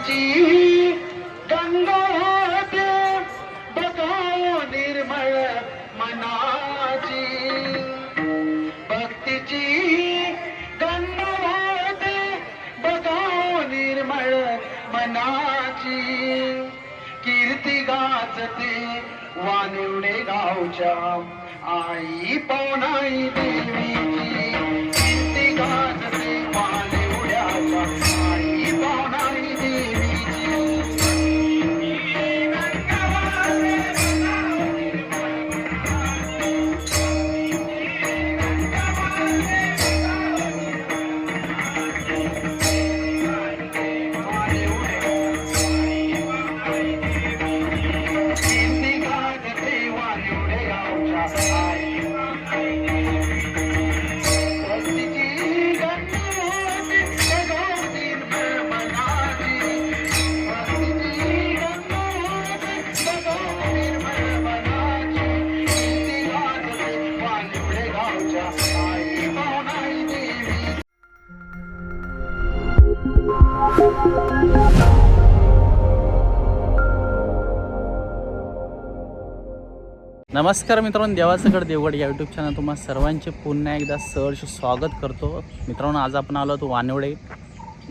भक्तीची गंगा वाहते निर्मळ मनाची. भक्तीची गंगा वाहते निर्मळ मनाची. कीर्ती गाजते वानिवडे गावच्या आई पवनाई देवीची. नमस्कार मित्रांनो देवासगड देवगड या यूट्यूब चॅनल तुम्हा सर्वांचे पुन्हा एकदा सहर्ष स्वागत करतो. मित्रांनो आज आपण आलो होतो वानवडे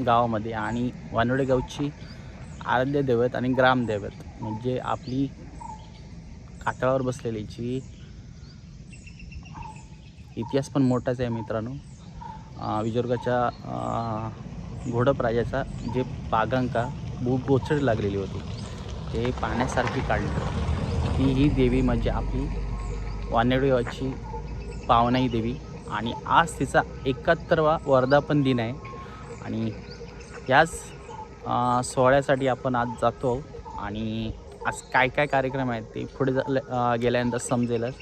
गावामध्ये आणि वानवडे गावची आराध्य दैवत आणि ग्रामदैवत म्हणजे आपली कातळावर बसलेली जी इतिहास पण मोठाच आहे मित्रांनो. विजुर्गाच्या विजर्गाच्या घोडपराजाचा जे पागांका भूगोचड लागलेली होती ते पाण्यासारखी काढली. ती ही देवी म्हणजे आपली वानेडेवाची पावनाई देवी. आणि आज तिचा एकाहत्तरवा वर्धापन दिन आहे. आणि याच सोहळ्यासाठी आपण आज जातो. आणि आज काय काय कार्यक्रम आहेत ते पुढे गेल्यानंतर समजेलच.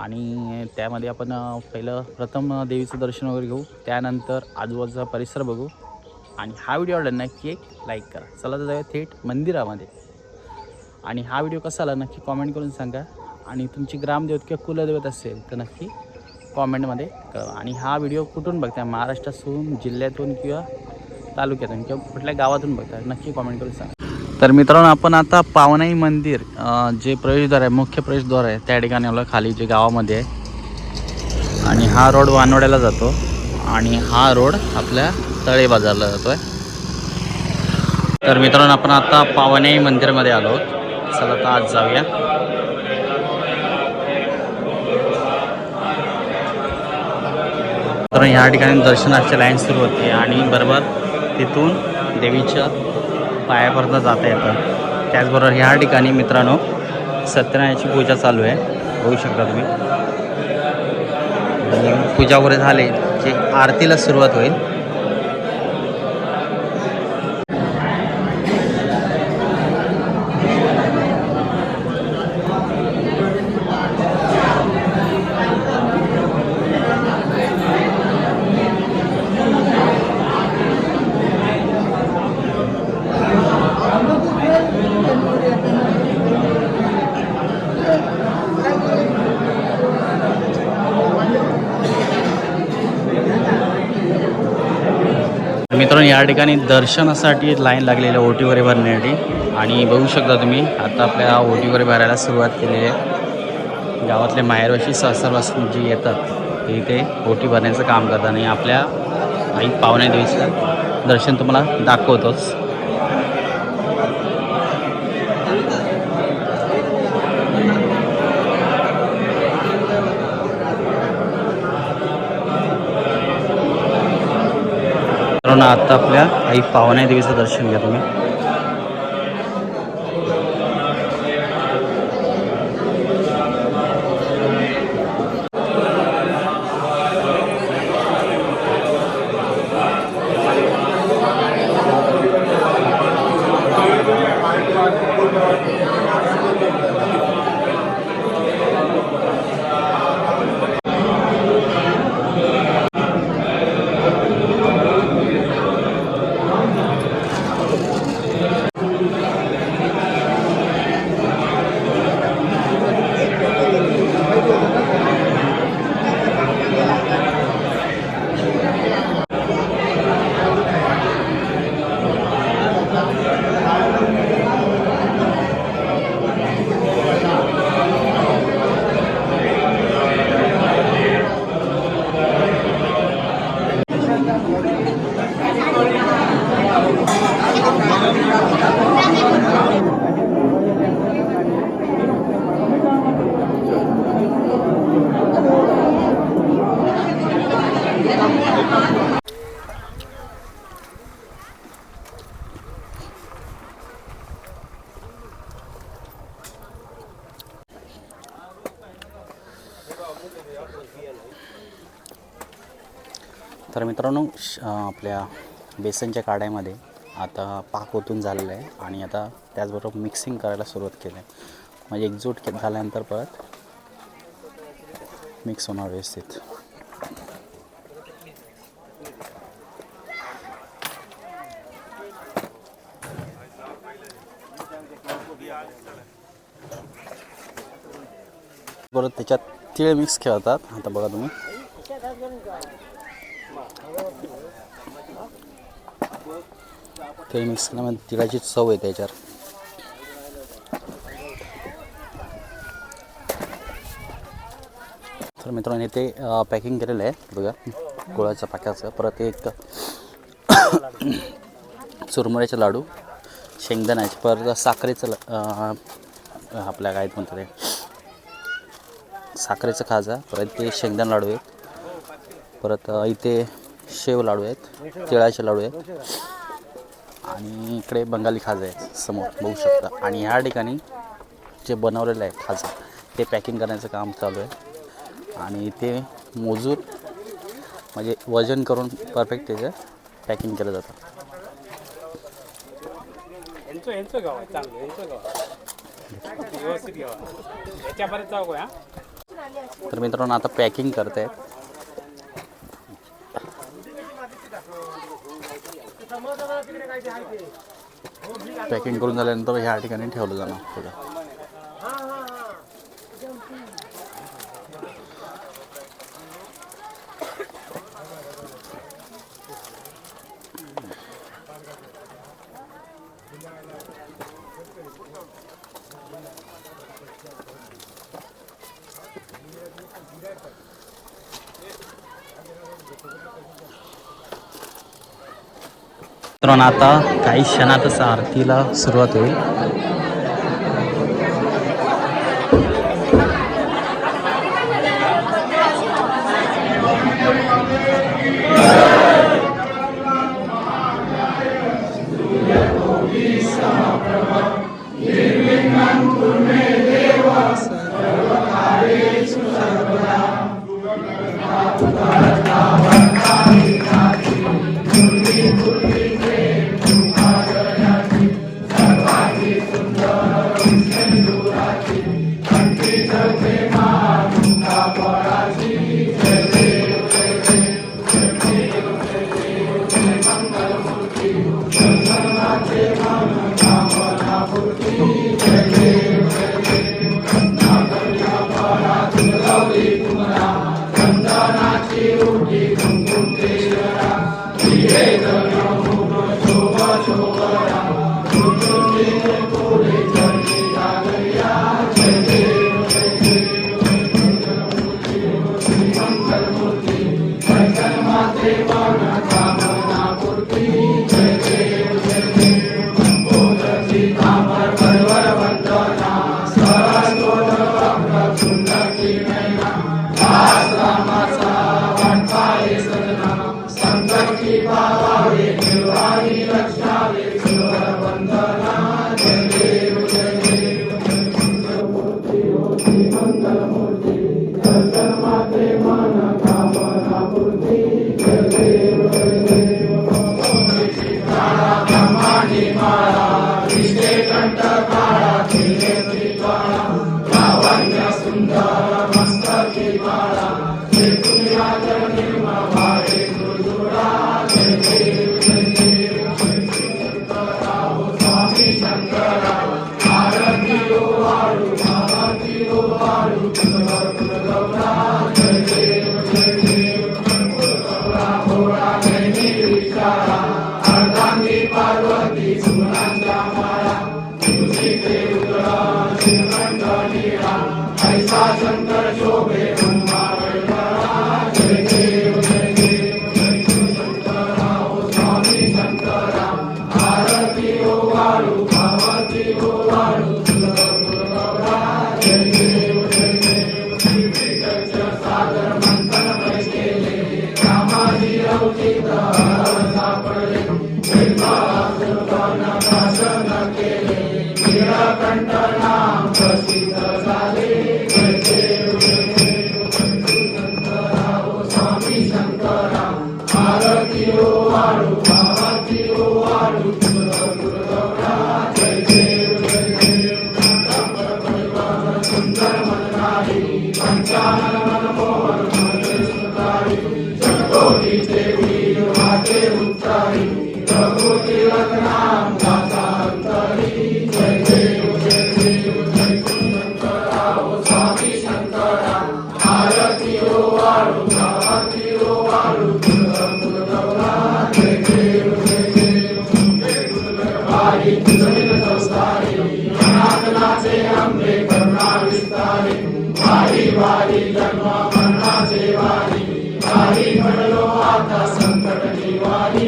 आणि त्यामध्ये आपण पहिलं प्रथम देवीचं दर्शन वगैरे घेऊ. त्यानंतर आजूबाजूचा परिसर बघू. आणि हा व्हिडिओ आवडला नक्की एक लाईक करा. चला तर जाऊया थेट मंदिरामध्ये. आणि हा व्हिडिओ कसा आला नक्की कॉमेंट करून सांगा. आणि तुमची ग्रामदेवत किंवा कुलदैवत असेल तर नक्की कॉमेंटमध्ये कळवा. आणि हा व्हिडिओ कुठून बघताय? महाराष्ट्रातून जिल्ह्यातून किंवा तालुक्यातून किंवा कुठल्या गावातून बघताय? नक्की कॉमेंट करून सांगा. तर मित्रांनो आपण आता पावनाई मंदिर जे प्रवेशद्वार आहे मुख्य प्रवेशद्वार आहे त्या ठिकाणी आलो खाली जे गावामध्ये आहे. आणि हा रोड वानवड्याला जातो. आणि हा रोड आपल्या तळे बाजारला जातो आहे तर मित्रांनो आपण आता पावनाई मंदिरमध्ये आलो. आहोत. चला आता आज जाऊया. तर ह्या ठिकाणी दर्शनाची लाईन सुरू होते आणि बरोबर तिथून देवीच्या पायापर्यंत जाता येतं. त्याचबरोबर ह्या ठिकाणी मित्रांनो सत्यनारायणाची पूजा चालू आहे. बघू शकता तुम्ही. आणि पूजा वगैरे झाले जे आरतीला सुरुवात होईल मित्रांनो या ठिकाणी दर्शनासाठी लाईन लागलेली आहे ओटी वगैरे भरण्यासाठी. आणि बघू शकता तुम्ही आता आपल्या ओटी वगैरे भरायला सुरुवात केलेली आहे. गावातले माहेरवाशी सहस्रवासी जे येतात ते इथे ओटी भरण्याचं काम करतात. आणि आपल्या आई पाहुण्या देवीचं दर्शन तुम्हाला दाखवतोच. मित्रांनो आता आपल्या आई पाहुण्या देवीचं दर्शन घ्या तुम्ही. मित्रांनो श- आपल्या बेसनच्या काड्यामध्ये आता पाक ओतून झालेलं आहे आणि आता त्याचबरोबर मिक्सिंग करायला सुरुवात केली आहे. म्हणजे एकजूट झाल्यानंतर परत मिक्स होणार व्यवस्थित. परत त्याच्यात तीळ मिक्स खेळतात. आता बघा तुम्ही. ते मिक्स केल्यामध्ये म्हणजे तिळाची चव आहे त्याच्यावर. तर मित्रांनो ते पॅकिंग केलेलं आहे बघा गुळाच्या पाक्याचं परत एक चुरमुऱ्याचे लाडू शेंगदाण्याचे परत साखरेचं आपल्या काय म्हणतात ते. साखरेचं खाजा परत ते शेंगदाणा लाडू आहेत परत इथे शेव लाडू आहेत तिळाचे लाडू आहेत. आणि इकडे बंगाली खाजा आहेत समोर बघू शकता. आणि ह्या ठिकाणी जे बनवलेलं आहे खाजा ते पॅकिंग करण्याचं काम चालू आहे. आणि ते मोजून म्हणजे वजन करून परफेक्ट त्याचं पॅकिंग केलं जातं. तर मित्रांनो आता पॅकिंग करत आहेत पॅकिंग करून झाल्यानंतर ह्या ठिकाणी ठेवलं जाणार. पुढं मित्रांनो आता काही क्षणातच आरतीला सुरुवात होईल. वारी जन्म मरना से वारी वारी मरलो आता संकट निवारी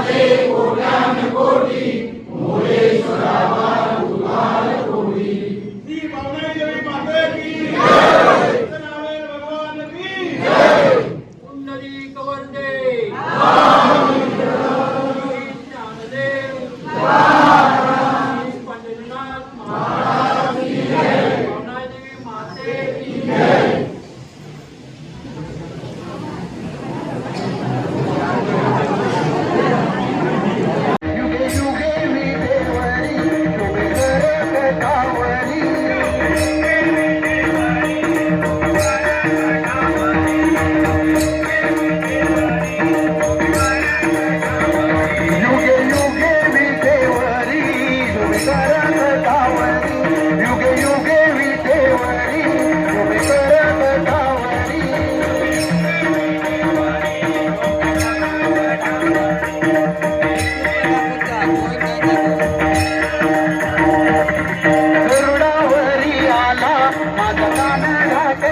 வாழ்க்கை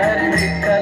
மலர்ந்த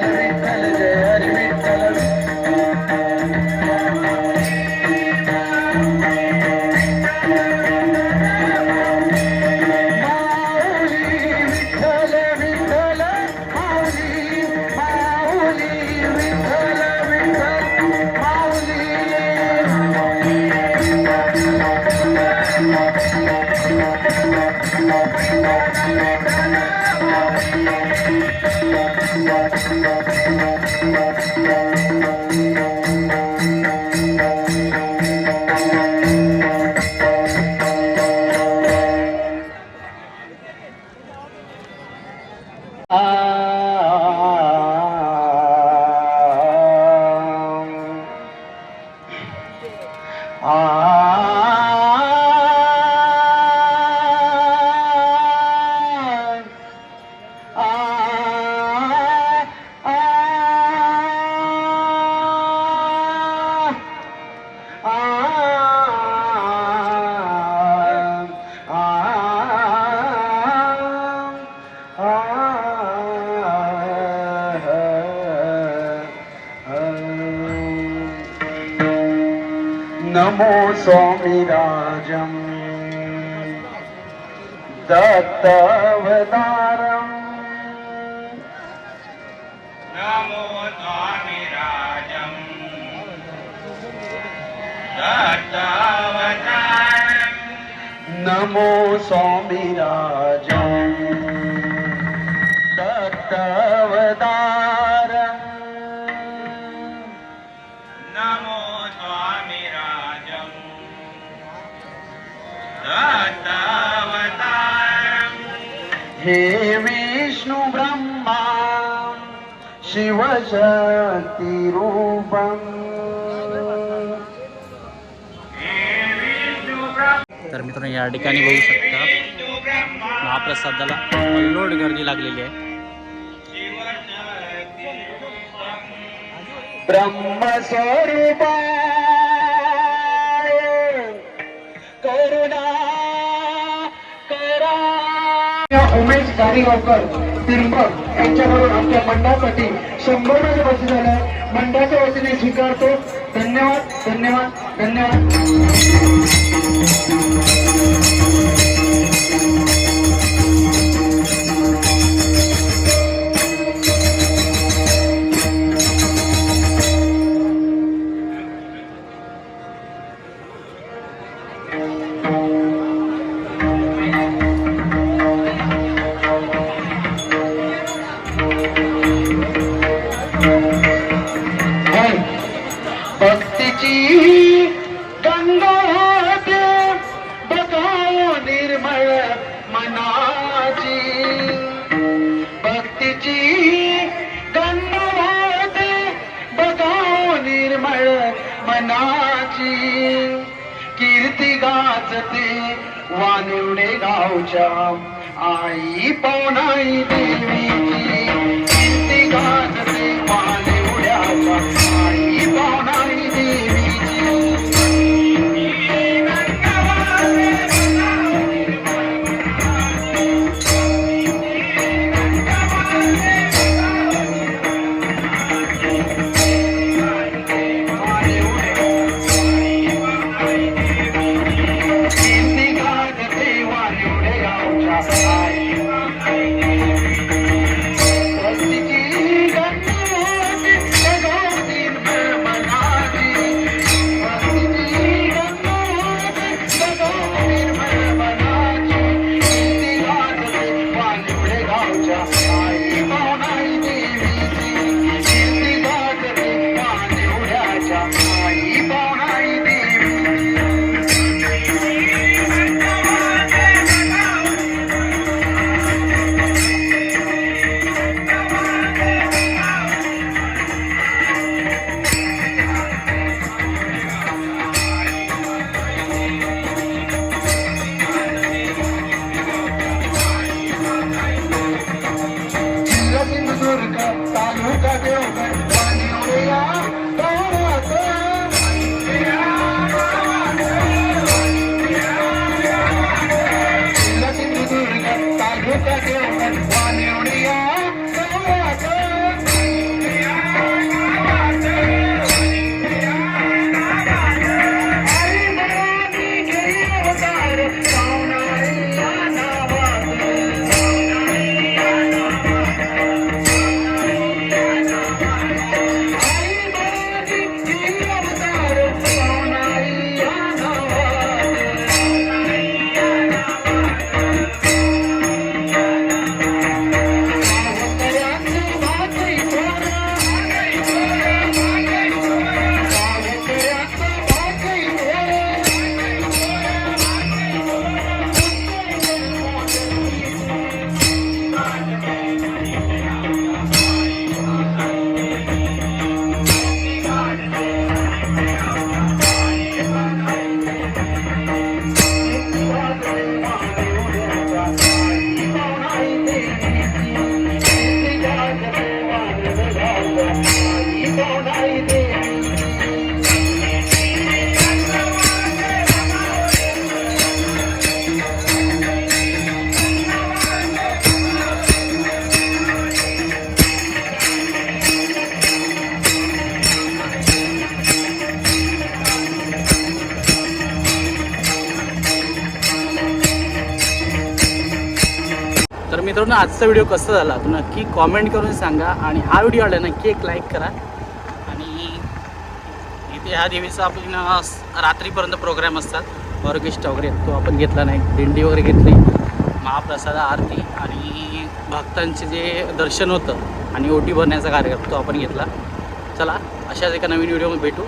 स्वामिराजम्। दत्तवदारम् नमो स्वामिराजम्। दत्तावतारम्। नमो स्वामिराजम्। दत्तवदारम् हे विष्णु ब्रह्मा शिवशक्तिरूपम् तर मित्रांनो या ठिकाणी बघू शकता ब्रह्मा महाप्रसादाला अल्लोड गर्दी लागलेली आहे. ब्रह्मस्वरूपा उमेश गाडीगावकर यांच्याकडून आमच्या मंडळासाठी शंभर रुपये बस झालं. मंडळाच्या वतीने स्वीकारतो. धन्यवाद धन्यवाद धन्यवाद. ची गंगा वाहते बघाओ निर्मळ मनाची भक्तीची गंगा वाहते बघाओ निर्मळ मनाची कीर्ती गाजते वानिवडे गावच्या आई पवनाई देवी। आजचा व्हिडिओ कसा झाला तो नक्की कॉमेंट करून सांगा आणि हा व्हिडिओ आला नक्की एक लाईक करा. आणि इथे ह्या देवीचा आपण रात्रीपर्यंत प्रोग्राम असतात. ऑर्केस्ट्रा वगैरे तो आपण घेतला नाही. दिंडी वगैरे घेतली. महाप्रसाद आरती आणि भक्तांचे जे दर्शन होतं आणि ओटी भरण्याचा कार्यक्रम तो आपण घेतला. चला अशाच एका नवीन व्हिडिओमध्ये भेटू.